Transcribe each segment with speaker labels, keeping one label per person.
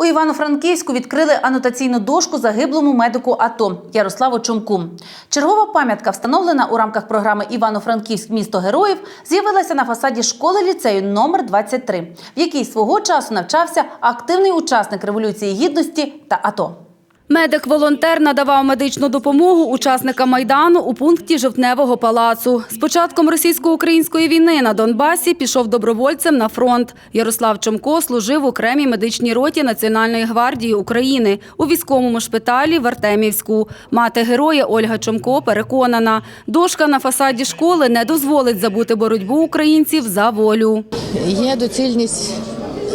Speaker 1: У Івано-Франківську відкрили анотаційну дошку загиблому медику АТО Ярославу Чомку. Чергова пам'ятка, встановлена у рамках програми Івано-Франківськ місто героїв, з'явилася на фасаді школи ліцею номер 23, в якій свого часу навчався активний учасник революції гідності та АТО.
Speaker 2: Медик-волонтер надавав медичну допомогу учасникам Майдану у пункті Жовтневого палацу. З початком російсько-української війни на Донбасі пішов добровольцем на фронт. Ярослав Чомко служив в окремій медичній роті Національної гвардії України у військовому шпиталі в Артемівську. Мати героя Ольга Чомко переконана, дошка на фасаді школи не дозволить забути боротьбу українців за волю.
Speaker 3: Є доцільність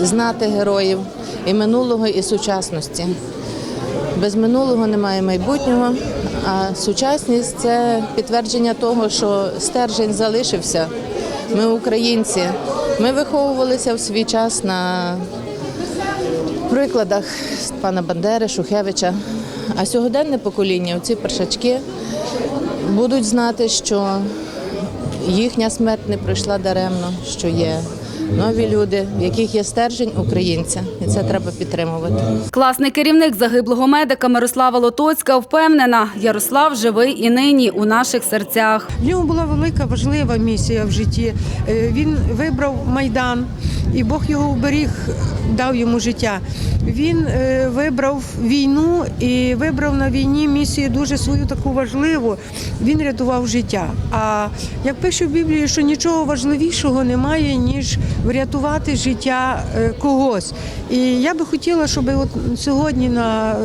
Speaker 3: знати героїв і минулого, і сучасності. Без минулого немає майбутнього, а сучасність це підтвердження того, що стержень залишився. Ми українці. Ми виховувалися в свій час на прикладах пана Бандери, Шухевича. А сьогоденне покоління, ці першачки, будуть знати, що їхня смерть не пройшла даремно, що є нові люди, в яких є стержень українця, і це треба підтримувати.
Speaker 2: Класний керівник загиблого медика Мирослава Лотоцька впевнена, Ярослав живий і нині у наших серцях.
Speaker 4: В нього була велика важлива місія в житті. Е, Він вибрав майдан, і Бог його уберіг, дав йому життя. Він е, вибрав війну і вибрав на війні місію дуже свою таку важливу. Він рятував життя. А як пише в Біблії, що нічого важливішого немає, ніж врятувати життя е, когось. І я би хотіла, щоб от сьогодні на е,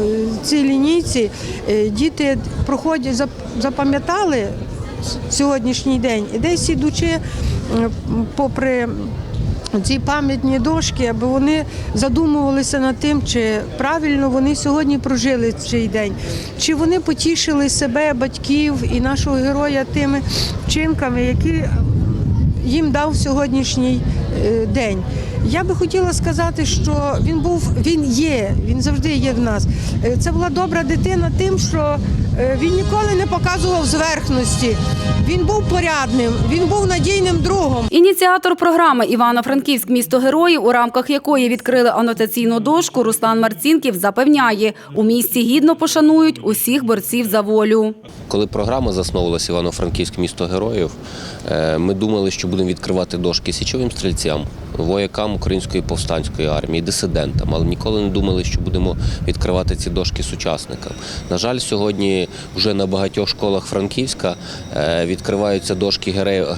Speaker 4: цій лінійці діти проходять, запам'ятали сьогоднішній день. І десь ідучи попри ці пам'ятні дошки, аби вони задумувалися над тим, чи правильно вони сьогодні прожили цей день, чи вони потішили себе, батьків і нашого героя тими вчинками, які їм дав сьогоднішній е, день. Я би хотіла сказати, що він був, він є, він завжди є в нас. Е, Це була добра дитина тим, що е, він ніколи не показував зверхності. Він був порядним, він був надійним другом.
Speaker 2: Ініціатор програми Івано-Франківськ місто героїв, у рамках якої відкрили анотаційну дошку, Руслан Марцінків запевняє, у місті гідно пошанують усіх борців за волю.
Speaker 5: Коли програма засновувалася Івано-Франківськ місто героїв, е, ми думали, що будемо відкривати дошки січовим стрільцям, see воякам української повстанської армії, дисидентам, але ніколи не думали, що будемо відкривати ці дошки сучасникам. На жаль, сьогодні вже на багатьох школах Франківська е, відкриваються дошки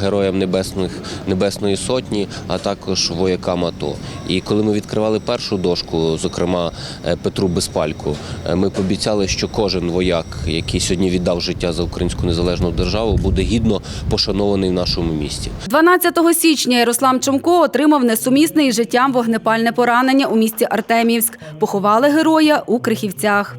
Speaker 5: героям Небесних, Небесної Сотні, а також воякам АТО. І коли ми відкривали першу дошку, зокрема е, Петру Безпальку, е, ми пообіцяли, що кожен вояк, який сьогодні віддав життя за українську незалежну державу, буде гідно пошанований в нашому місті.
Speaker 2: 12 січня Ярослав Чомко отримав несумісне із життям вогнепальне поранення у місті Артемівськ. Поховали героя у Крихівцях.